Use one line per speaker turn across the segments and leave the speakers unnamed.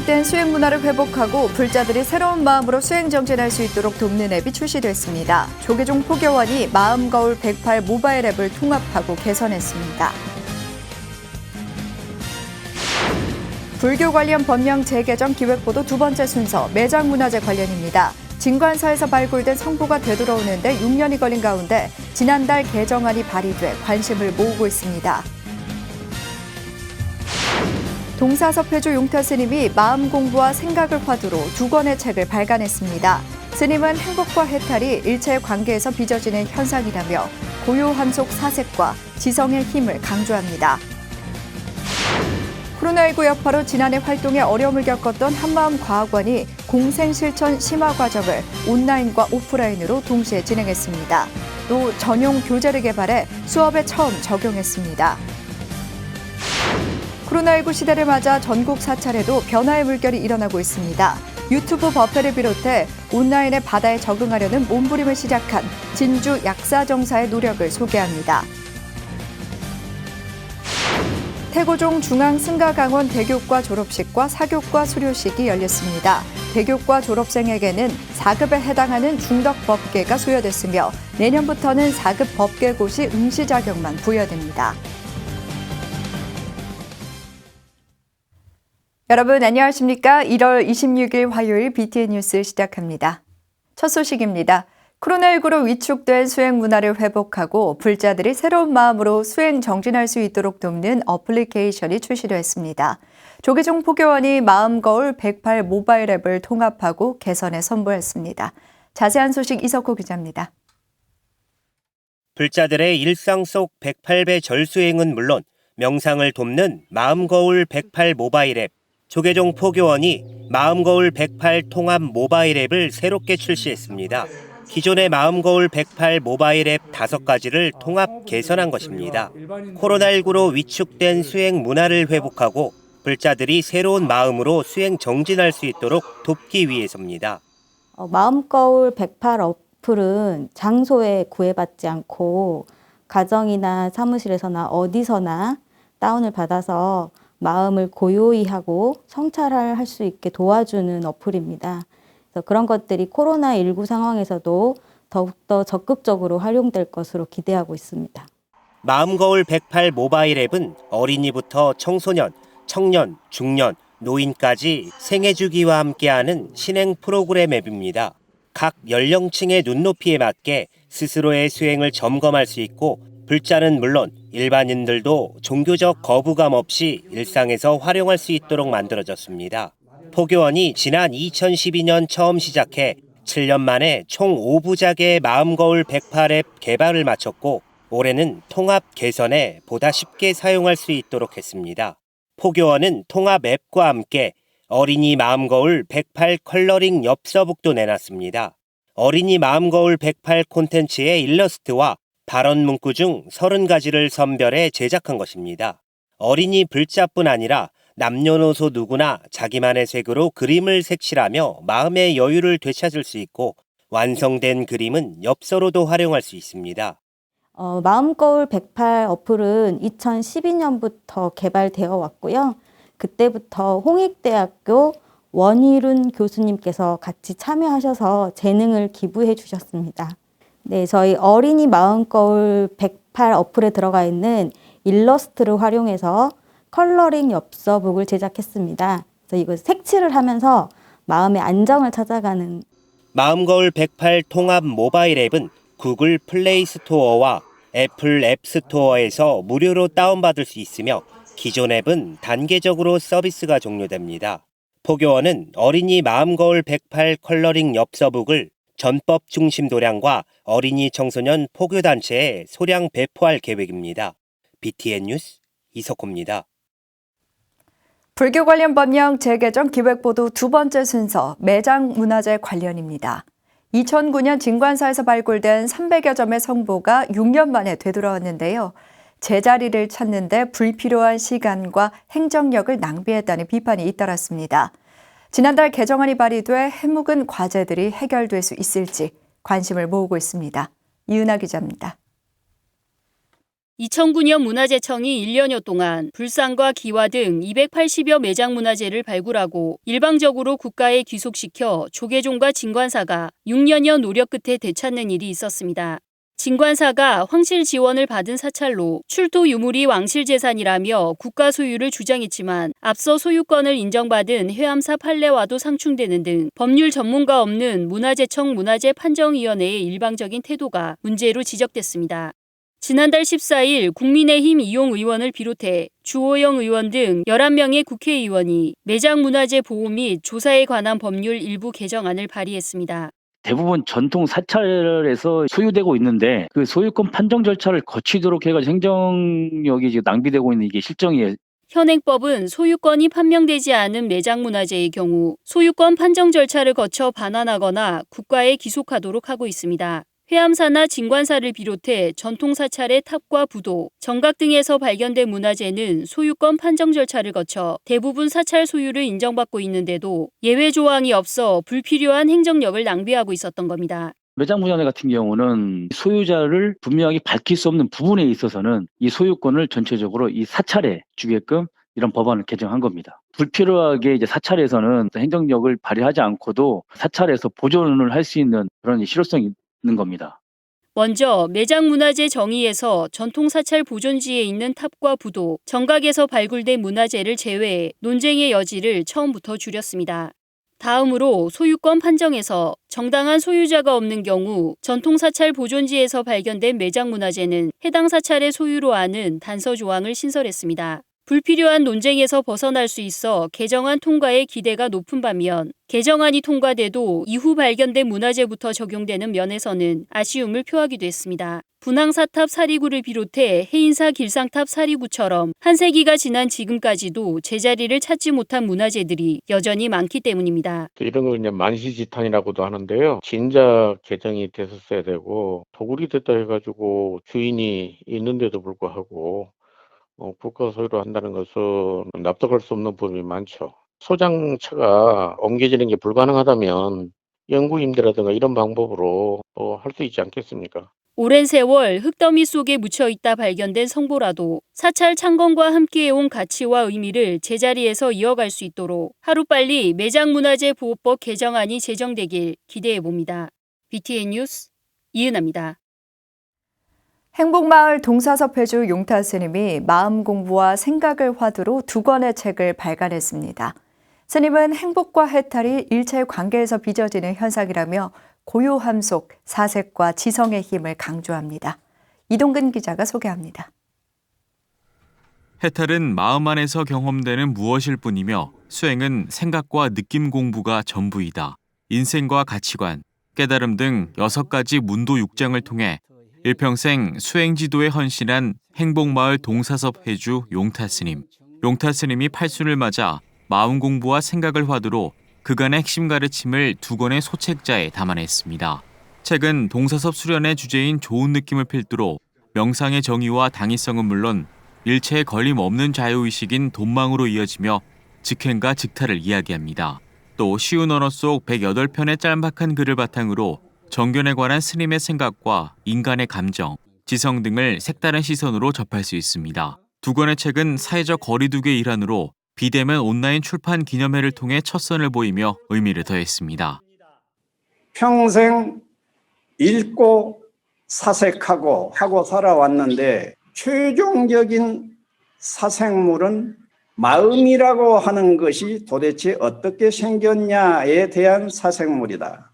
위축된 수행 문화를 회복하고 불자들이 새로운 마음으로 수행 정진할 수 있도록 돕는 앱이 출시됐습니다. 조계종 포교원이 마음거울 108 모바일 앱을 통합하고 개선했습니다. 불교 관련 법령 재개정 기획보도 두 번째 순서 매장 문화재 관련입니다. 진관사에서 발굴된 성부가 되돌아오는데 6년이 걸린 가운데 지난달 개정안이 발의돼 관심을 모으고 있습니다. 동사섭회주 용타 스님이 마음 공부와 생각을 화두로 두 권의 책을 발간했습니다. 스님은 행복과 해탈이 일체의 관계에서 빚어지는 현상이라며 고요함 속 사색과 지성의 힘을 강조합니다. 코로나19 여파로 지난해 활동에 어려움을 겪었던 한마음 과학원이 공생 실천 심화 과정을 온라인과 오프라인으로 동시에 진행했습니다. 또 전용 교재를 개발해 수업에 처음 적용했습니다. 코로나19 시대를 맞아 전국 사찰에도 변화의 물결이 일어나고 있습니다. 유튜브 법회를 비롯해 온라인의 바다에 적응하려는 몸부림을 시작한 진주 약사정사의 노력을 소개합니다. 태고종 중앙 승가강원 대교과 졸업식과 사교과 수료식이 열렸습니다. 대교과 졸업생에게는 4급에 해당하는 중덕 법계가 수여됐으며 내년부터는 4급 법계고시 응시 자격만 부여됩니다. 여러분 안녕하십니까? 1월 26일 화요일 BTN 뉴스 시작합니다. 첫 소식입니다. 코로나19로 위축된 수행 문화를 회복하고 불자들이 새로운 마음으로 수행 정진할 수 있도록 돕는 어플리케이션이 출시됐습니다. 조계종 포교원이 마음거울 108 모바일 앱을 통합하고 개선에 선보였습니다. 자세한 소식 이석호 기자입니다.
불자들의 일상 속 108배 절수행은 물론 명상을 돕는 마음거울 108 모바일 앱, 조계종 포교원이 마음거울 108 통합 모바일 앱을 새롭게 출시했습니다. 기존의 마음거울 108 모바일 앱 5가지를 통합 개선한 것입니다. 코로나19로 위축된 수행 문화를 회복하고 불자들이 새로운 마음으로 수행 정진할 수 있도록 돕기 위해서입니다.
어, 마음거울 108 어플은 장소에 구애받지 않고 가정이나 사무실에서나 어디서나 다운을 받아서 마음을 고요히 하고 성찰할 수 있게 도와주는 어플입니다. 그래서 그런 것들이 코로나19 상황에서도 더욱더 적극적으로 활용될 것으로 기대하고 있습니다.
마음거울 108 모바일 앱은 어린이부터 청소년, 청년, 중년, 노인까지 생애 주기와 함께하는 신행 프로그램 앱입니다. 각 연령층의 눈높이에 맞게 스스로의 수행을 점검할 수 있고 불자는 물론 일반인들도 종교적 거부감 없이 일상에서 활용할 수 있도록 만들어졌습니다. 포교원이 지난 2012년 처음 시작해 7년 만에 총 5부작의 마음거울 108앱 개발을 마쳤고 올해는 통합 개선에 보다 쉽게 사용할 수 있도록 했습니다. 포교원은 통합 앱과 함께 어린이 마음거울 108 컬러링 엽서북도 내놨습니다. 어린이 마음거울 108 콘텐츠의 일러스트와 발언 문구 중 30가지를 선별해 제작한 것입니다. 어린이 불자뿐 아니라 남녀노소 누구나 자기만의 색으로 그림을 색칠하며 마음의 여유를 되찾을 수 있고 완성된 그림은 엽서로도 활용할 수 있습니다.
어, 마음거울 108 어플은 2012년부터 개발되어 왔고요. 그때부터 홍익대학교 원희룬 교수님께서 같이 참여하셔서 재능을 기부해 주셨습니다. 네, 저희 어린이 마음거울 108 어플에 들어가 있는 일러스트를 활용해서 컬러링 엽서북을 제작했습니다. 그래서 이거 색칠을 하면서 마음의 안정을 찾아가는
마음거울 108 통합 모바일 앱은 구글 플레이 스토어와 애플 앱 스토어에서 무료로 다운받을 수 있으며 기존 앱은 단계적으로 서비스가 종료됩니다. 포교원은 어린이 마음거울 108 컬러링 엽서북을 전법 중심 도량과 어린이 청소년 포교 단체에 소량 배포할 계획입니다. BTN 뉴스 이석호입니다.
불교 관련 법령 재개정 기획보도 두 번째 순서 매장 문화재 관련입니다. 2009년 진관사에서 발굴된 300여 점의 성보가 6년 만에 되돌아왔는데요. 제자리를 찾는데 불필요한 시간과 행정력을 낭비했다는 비판이 잇따랐습니다. 지난달 개정안이 발의돼 해묵은 과제들이 해결될 수 있을지 관심을 모으고 있습니다. 이은하 기자입니다.
2009년 문화재청이 1년여 동안 불상과 기와 등 280여 매장 문화재를 발굴하고 일방적으로 국가에 귀속시켜 조계종과 진관사가 6년여 노력 끝에 되찾는 일이 있었습니다. 진관사가 황실 지원을 받은 사찰로 출토 유물이 왕실 재산이라며 국가 소유를 주장했지만 앞서 소유권을 인정받은 회암사 판례와도 상충되는 등 법률 전문가 없는 문화재청 문화재 판정위원회의 일방적인 태도가 문제로 지적됐습니다. 지난달 14일 국민의힘 이용 의원을 비롯해 주호영 의원 등 11명의 국회의원이 매장 문화재 보호 및 조사에 관한 법률 일부 개정안을 발의했습니다.
대부분 전통 사찰에서 소유되고 있는데 그 소유권 판정 절차를 거치도록 해가지고 행정력이 지금 낭비되고 있는 이게 실정이에요.
현행법은 소유권이 판명되지 않은 매장 문화재의 경우 소유권 판정 절차를 거쳐 반환하거나 국가에 기속하도록 하고 있습니다. 회암사나 진관사를 비롯해 전통 사찰의 탑과 부도, 정각 등에서 발견된 문화재는 소유권 판정 절차를 거쳐 대부분 사찰 소유를 인정받고 있는데도 예외 조항이 없어 불필요한 행정력을 낭비하고 있었던 겁니다.
매장 분야내 같은 경우는 소유자를 분명하게 밝힐 수 없는 부분에 있어서는 이 소유권을 전체적으로 이 사찰에 주게끔 이런 법안을 개정한 겁니다. 불필요하게 이제 사찰에서는 행정력을 발휘하지 않고도 사찰에서 보존을 할 수 있는 그런 실효성이 있 는 겁니다.
먼저 매장 문화재 정의에서 전통 사찰 보존지에 있는 탑과 부도, 정각에서 발굴된 문화재를 제외해 논쟁의 여지를 처음부터 줄였습니다. 다음으로 소유권 판정에서 정당한 소유자가 없는 경우 전통 사찰 보존지에서 발견된 매장 문화재는 해당 사찰의 소유로 하는 단서 조항을 신설했습니다. 불필요한 논쟁에서 벗어날 수 있어 개정안 통과의 기대가 높은 반면 개정안이 통과돼도 이후 발견된 문화재부터 적용되는 면에서는 아쉬움을 표하기도 했습니다. 분항사탑 사리구를 비롯해 해인사 길상탑 사리구처럼 한 세기가 지난 지금까지도 제자리를 찾지 못한 문화재들이 여전히 많기 때문입니다.
이런 걸 이제 만시지탄이라고도 하는데요. 진작 개정이 됐었어야 되고 도굴이 됐다 해가지고 주인이 있는데도 불구하고 어, 국가 소유로 한다는 것은 납득할 수 없는 부분이 많죠. 소장차가 옮겨지는 게 불가능하다면 영구 임대라든가 이런 방법으로 어, 할수 있지 않겠습니까?
오랜 세월 흙더미 속에 묻혀 있다 발견된 성보라도 사찰 창건과 함께해온 가치와 의미를 제자리에서 이어갈 수 있도록 하루빨리 매장문화재 보호법 개정안이 제정되길 기대해 봅니다. BTN 뉴스 이은아입니다.
행복마을 동사섭 회주 용타 스님이 마음 공부와 생각을 화두로 두 권의 책을 발간했습니다. 스님은 행복과 해탈이 일체 관계에서 빚어지는 현상이라며 고요함 속 사색과 지성의 힘을 강조합니다. 이동근 기자가 소개합니다.
해탈은 마음 안에서 경험되는 무엇일 뿐이며 수행은 생각과 느낌 공부가 전부이다. 인생과 가치관, 깨달음 등 여섯 가지 문도 육장을 통해 일평생 수행 지도에 헌신한 행복마을 동사섭 회주 용타 스님. 용타 스님이 팔순을 맞아 마음 공부와 생각을 화두로 그간의 핵심 가르침을 두 권의 소책자에 담아냈습니다. 책은 동사섭 수련의 주제인 좋은 느낌을 필두로 명상의 정의와 당위성은 물론 일체의 걸림 없는 자유의식인 돈망으로 이어지며 직행과 직타를 이야기합니다. 또 쉬운 언어 속 108편의 짤막한 글을 바탕으로 정견에 관한 스님의 생각과 인간의 감정, 지성 등을 색다른 시선으로 접할 수 있습니다. 두 권의 책은 사회적 거리두기 일환으로 비대면 온라인 출판 기념회를 통해 첫 선을 보이며 의미를 더했습니다.
평생 읽고 사색하고 하고 살아왔는데 최종적인 사색물은 마음이라고 하는 것이 도대체 어떻게 생겼냐에 대한 사색물이다.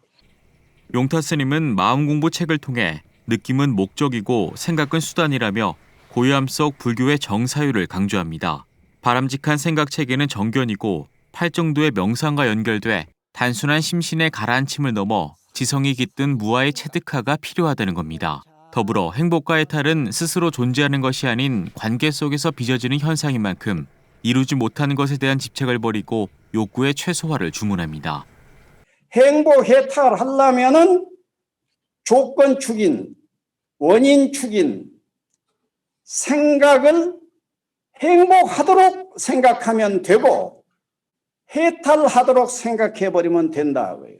용타 스님은 마음 공부 책을 통해 느낌은 목적이고 생각은 수단이라며 고요함 속 불교의 정사유를 강조합니다. 바람직한 생각 체계는 정견이고 팔정도의 명상과 연결돼 단순한 심신의 가라앉힘을 넘어 지성이 깃든 무아의 체득화가 필요하다는 겁니다. 더불어 행복과 해탈은 스스로 존재하는 것이 아닌 관계 속에서 빚어지는 현상인 만큼 이루지 못하는 것에 대한 집착을 버리고 욕구의 최소화를 주문합니다.
행복 해탈하려면은 조건 축인, 원인 축인 생각을 행복하도록 생각하면 되고 해탈하도록 생각해 버리면 된다고요.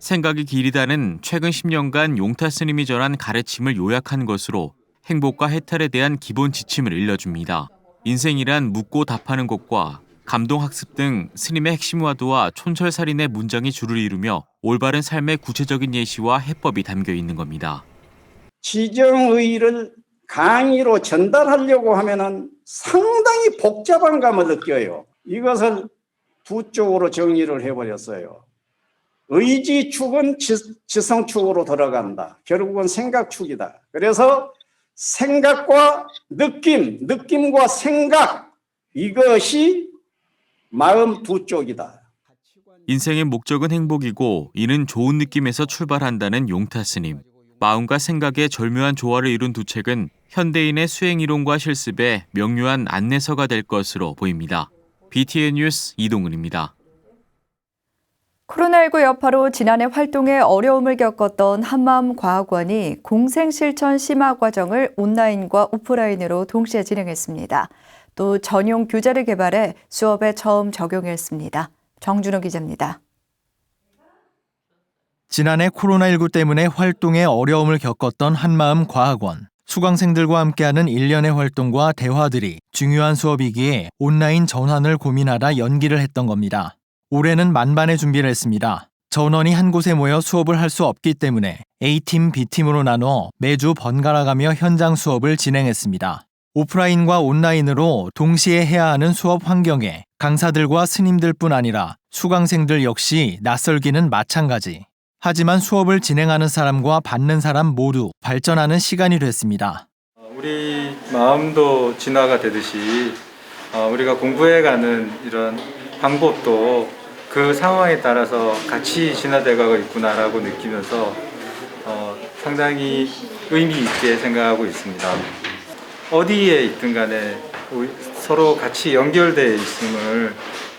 생각이 길이다는 최근 10년간 용타 스님이 전한 가르침을 요약한 것으로 행복과 해탈에 대한 기본 지침을 일러줍니다. 인생이란 묻고 답하는 것과 감동학습 등 스님의 핵심 와도와 촌철살인의 문장이 줄을 이루며 올바른 삶의 구체적인 예시와 해법이 담겨 있는 겁니다.
지정의를 강의로 전달하려고 하면은 상당히 복잡한 감을 느껴요. 이것을 두 쪽으로 정리를 해버렸어요. 의지축은 지- 지성축으로 들어간다. 결국은 생각축이다. 그래서 생각과 느낌, 느낌과 생각 이것이 마음 두 쪽이다.
인생의 목적은 행복이고 이는 좋은 느낌에서 출발한다는 용타 스님. 마음과 생각의 절묘한 조화를 이룬 두 책은 현대인의 수행 이론과 실습에 명료한 안내서가 될 것으로 보입니다. BTN 뉴스 이동은입니다.
코로나19 여파로 지난해 활동에 어려움을 겪었던 한마음 과학원이 공생실천 심화 과정을 온라인과 오프라인으로 동시에 진행했습니다. 또 전용 교재를 개발해 수업에 처음 적용했습니다. 정준호 기자입니다.
지난해 코로나19 때문에 활동에 어려움을 겪었던 한마음 과학원. 수강생들과 함께하는 일련의 활동과 대화들이 중요한 수업이기에 온라인 전환을 고민하다 연기를 했던 겁니다. 올해는 만반의 준비를 했습니다. 전원이 한 곳에 모여 수업을 할 수 없기 때문에 A팀, B팀으로 나눠 매주 번갈아가며 현장 수업을 진행했습니다. 오프라인과 온라인으로 동시에 해야 하는 수업 환경에 강사들과 스님들 뿐 아니라 수강생들 역시 낯설기는 마찬가지. 하지만 수업을 진행하는 사람과 받는 사람 모두 발전하는 시간이 됐습니다.
우리 마음도 진화가 되듯이 어, 우리가 공부해가는 이런 방법도 그 상황에 따라서 같이 진화돼가고 있구나라고 느끼면서 어, 상당히 의미 있게 생각하고 있습니다. 어디에 있든 간에 서로 같이 연결되어 있음을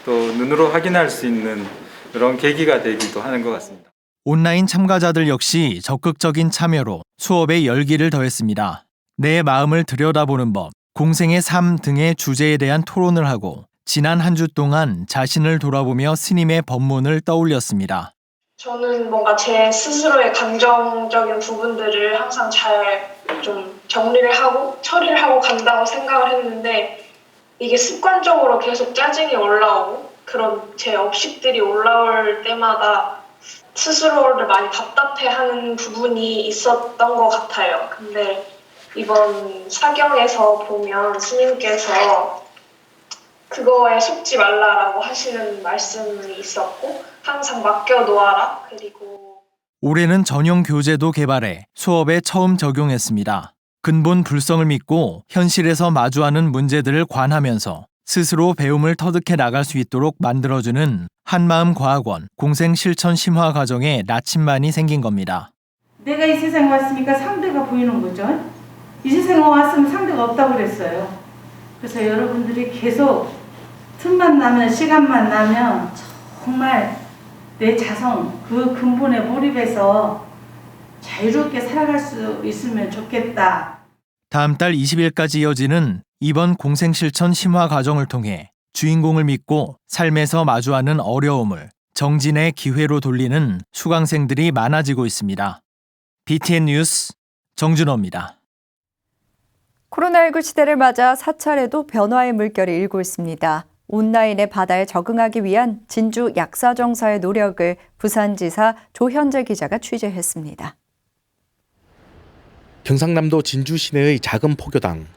또 눈으로 확인할 수 있는 그런 계기가 되기도 하는 것 같습니다.
온라인 참가자들 역시 적극적인 참여로 수업에 열기를 더했습니다. 내 마음을 들여다보는 법, 공생의 삶 등의 주제에 대한 토론을 하고 지난 한 주 동안 자신을 돌아보며 스님의 법문을 떠올렸습니다.
저는 뭔가 제 스스로의 감정적인 부분들을 항상 잘 좀 정리를 하고 처리를 하고 간다고 생각을 했는데 이게 습관적으로 계속 짜증이 올라오고 그런 제 업식들이 올라올 때마다 스스로를 많이 답답해하는 부분이 있었던 것 같아요. 근데 이번 사경에서 보면 스님께서 그거에 속지 말라라고 하시는 말씀이 있었고 항상 맡겨 놓아라 그리고
올해는 전용 교재도 개발해 수업에 처음 적용했습니다. 근본 불성을 믿고 현실에서 마주하는 문제들을 관하면서 스스로 배움을 터득해 나갈 수 있도록 만들어주는 한마음 과학원 공생 실천 심화 과정에 나침반이 생긴 겁니다.
내가 이 세상에 왔으니까 상대가 보이는 거죠. 이 세상에 왔으면 상대가 없다고 그랬어요. 그래서 여러분들이 계속 틈만 나면 시간만 나면 정말 내 자성 그 근본에 몰입해서 자유롭게 살아갈 수 있으면 좋겠다.
다음 달 20일까지 이어지는 이번 공생 실천 심화 과정을 통해 주인공을 믿고 삶에서 마주하는 어려움을 정진의 기회로 돌리는 수강생들이 많아지고 있습니다. BTN 뉴스 정준호입니다.
코로나19 시대를 맞아 사찰에도 변화의 물결이 일고 있습니다. 온라인의 바다에 적응하기 위한 진주 약사정사의 노력을 부산지사 조현재 기자가 취재했습니다.
경상남도 진주 시내의 작은 포교당.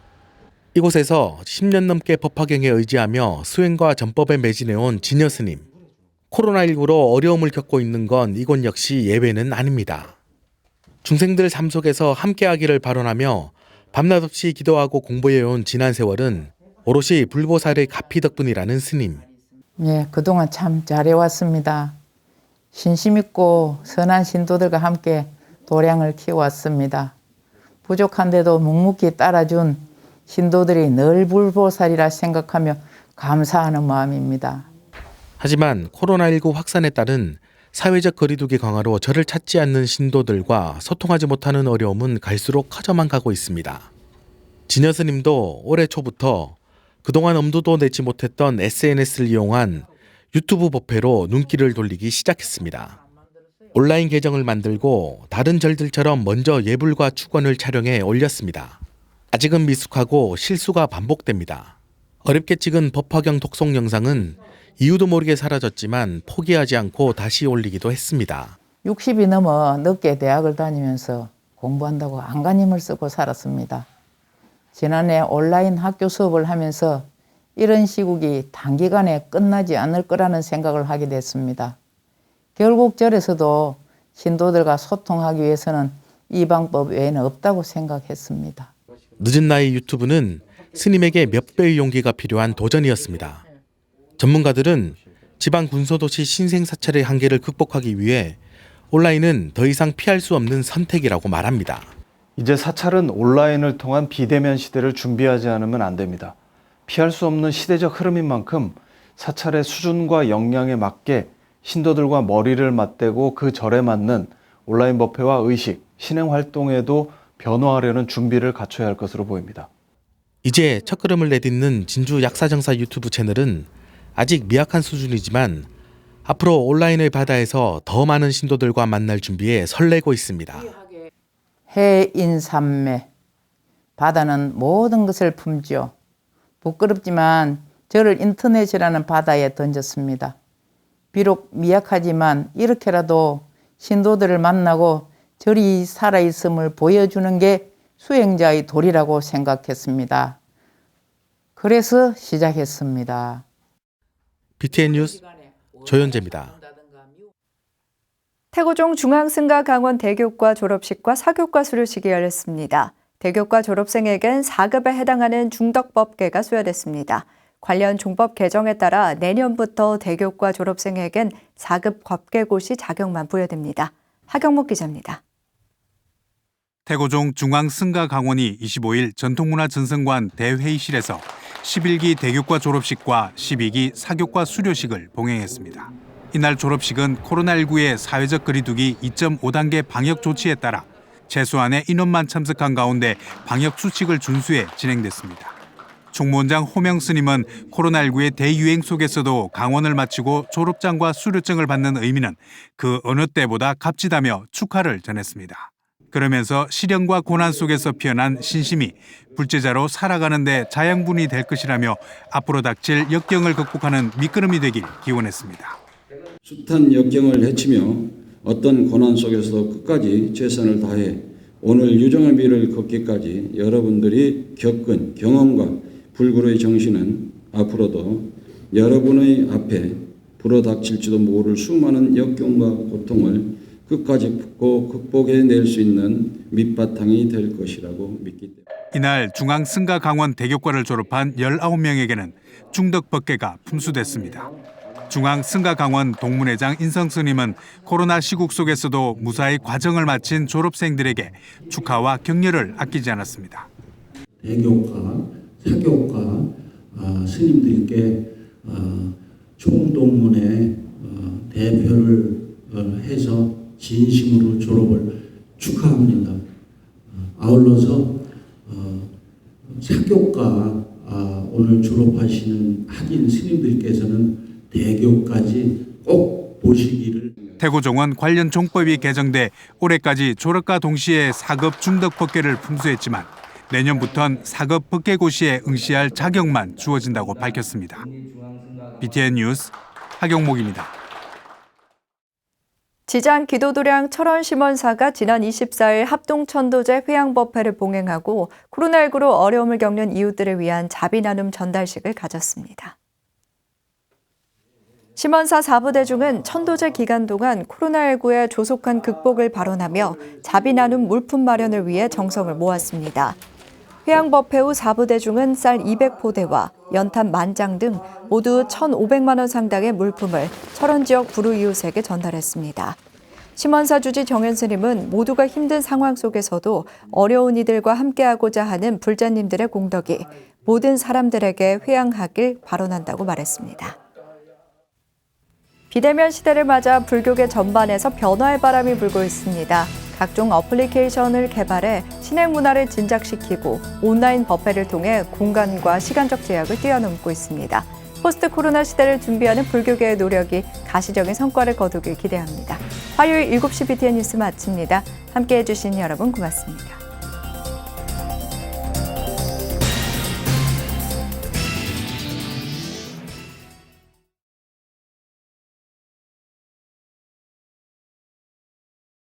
이곳에서 10년 넘게 법화경에 의지하며 수행과 전법에 매진해온 진여 스님. 코로나19로 어려움을 겪고 있는 건 이곳 역시 예외는 아닙니다. 중생들 삶 속에서 함께하기를 발언하며 밤낮 없이 기도하고 공부해온 지난 세월은 오롯이 불보살의 가피 덕분이라는 스님.
예, 그동안 참 잘해왔습니다. 신심 있고 선한 신도들과 함께 도량을 키워왔습니다. 부족한데도 묵묵히 따라준 신도들이 늘 불보살이라 생각하며 감사하는 마음입니다.
하지만 코로나19 확산에 따른 사회적 거리두기 강화로 저를 찾지 않는 신도들과 소통하지 못하는 어려움은 갈수록 커져만 가고 있습니다. 진여 스님도 올해 초부터 그동안 엄두도 내지 못했던 SNS를 이용한 유튜브 법회로 눈길을 돌리기 시작했습니다. 온라인 계정을 만들고 다른 절들처럼 먼저 예불과 축원을 촬영해 올렸습니다. 아직은 미숙하고 실수가 반복됩니다. 어렵게 찍은 법화경 독송 영상은 이유도 모르게 사라졌지만 포기하지 않고 다시 올리기도 했습니다.
60이 넘어 늦게 대학을 다니면서 공부한다고 안간힘을 쓰고 살았습니다. 지난해 온라인 학교 수업을 하면서 이런 시국이 단기간에 끝나지 않을 거라는 생각을 하게 됐습니다. 결국 절에서도 신도들과 소통하기 위해서는 이 방법 외에는 없다고 생각했습니다.
늦은 나이 유튜브는 스님에게 몇 배의 용기가 필요한 도전이었습니다. 전문가들은 지방 군소도시 신생 사찰의 한계를 극복하기 위해 온라인은 더 이상 피할 수 없는 선택이라고 말합니다.
이제 사찰은 온라인을 통한 비대면 시대를 준비하지 않으면 안 됩니다. 피할 수 없는 시대적 흐름인 만큼 사찰의 수준과 역량에 맞게 신도들과 머리를 맞대고 그 절에 맞는 온라인 법회와 의식, 신행 활동에도 변화하려는 준비를 갖춰야 할 것으로 보입니다.
이제 첫걸음을 내딛는 진주 약사정사 유튜브 채널은 아직 미약한 수준이지만 앞으로 온라인의 바다에서 더 많은 신도들과 만날 준비에 설레고 있습니다.
해인삼매 바다는 모든 것을 품지요. 부끄럽지만 저를 인터넷이라는 바다에 던졌습니다. 비록 미약하지만 이렇게라도 신도들을 만나고 절이 살아있음을 보여주는 게 수행자의 도리라고 생각했습니다. 그래서 시작했습니다.
BTN 뉴스 조현재입니다.
태고종 중앙승가 강원 대교과 졸업식과 사교과 수료식이 열렸습니다. 대교과 졸업생에겐 4급에 해당하는 중덕법계가 수여됐습니다. 관련 종법 개정에 따라 내년부터 대교과 졸업생에겐 4급 법계고시 자격만 부여됩니다. 하경목 기자입니다.
태고종 중앙승가 강원이 25일 전통문화 전승관 대회의실에서 11기 대교과 졸업식과 12기 사교과 수료식을 봉행했습니다. 이날 졸업식은 코로나19의 사회적 거리두기 2.5단계 방역 조치에 따라 최소한의 인원만 참석한 가운데 방역 수칙을 준수해 진행됐습니다. 총무원장 호명 스님은 코로나19의 대유행 속에서도 강원을 마치고 졸업장과 수료증을 받는 의미는 그 어느 때보다 값지다며 축하를 전했습니다. 그러면서 시련과 고난 속에서 피어난 신심이 불제자로 살아가는데 자양분이 될 것이라며 앞으로 닥칠 역경을 극복하는 미끄럼이 되길 기원했습니다.
숱한 역경을 헤치며 어떤 고난 속에서도 끝까지 최선을 다해 오늘 유정의 미를 걷기까지 여러분들이 겪은 경험과 불굴의 정신은 앞으로도 여러분의 앞에 불어닥칠지도 모를 수많은 역경과 고통을 끝까지 품고 극복해 낼 수 있는 밑바탕이 될 것이라고 믿기 때문에
이날 중앙 승가 강원 대교과를 졸업한 19명에게는 중덕 법계가 품수됐습니다. 중앙 승가 강원 동문회장 인성 스님은 코로나 시국 속에서도 무사히 과정을 마친 졸업생들에게 축하와 격려를 아끼지 않았습니다.
대교과, 사교과 어, 스님들께 어, 총동문회 어, 대표를 어, 해서 진심으로 졸업을 축하합니다. 어, 아울러서 어, 사교과 아, 오늘 졸업하시는 학인 스님들께서는 대교까지 꼭 보시기를
태고종은 관련 종법이 개정돼 올해까지 졸업과 동시에 4급 중덕 법계를 품수했지만 내년부턴 4급 법계고시에 응시할 자격만 주어진다고 밝혔습니다. BTN 뉴스 하경목입니다.
지장 기도도량 철원 심원사가 지난 24일 합동천도제 회양법회를 봉행하고 코로나19로 어려움을 겪는 이웃들을 위한 자비 나눔 전달식을 가졌습니다. 심원사 4부대중은 천도제 기간 동안 코로나19의 조속한 극복을 발언하며 자비 나눔 물품 마련을 위해 정성을 모았습니다. 회양법회 후 4부대중은 쌀 200포대와 연탄 만장 등 모두 1,500만 원 상당의 물품을 철원 지역 불우 이웃에게 전달했습니다. 심원사 주지 정현 스님은 모두가 힘든 상황 속에서도 어려운 이들과 함께하고자 하는 불자님들의 공덕이 모든 사람들에게 회양하길 발언한다고 말했습니다. 비대면 시대를 맞아 불교계 전반에서 변화의 바람이 불고 있습니다. 각종 어플리케이션을 개발해 신행 문화를 진작시키고 온라인 법회를 통해 공간과 시간적 제약을 뛰어넘고 있습니다. 포스트 코로나 시대를 준비하는 불교계의 노력이 가시적인 성과를 거두길 기대합니다. 화요일 7시 BTN 뉴스 마칩니다. 함께 해 주신 여러분 고맙습니다.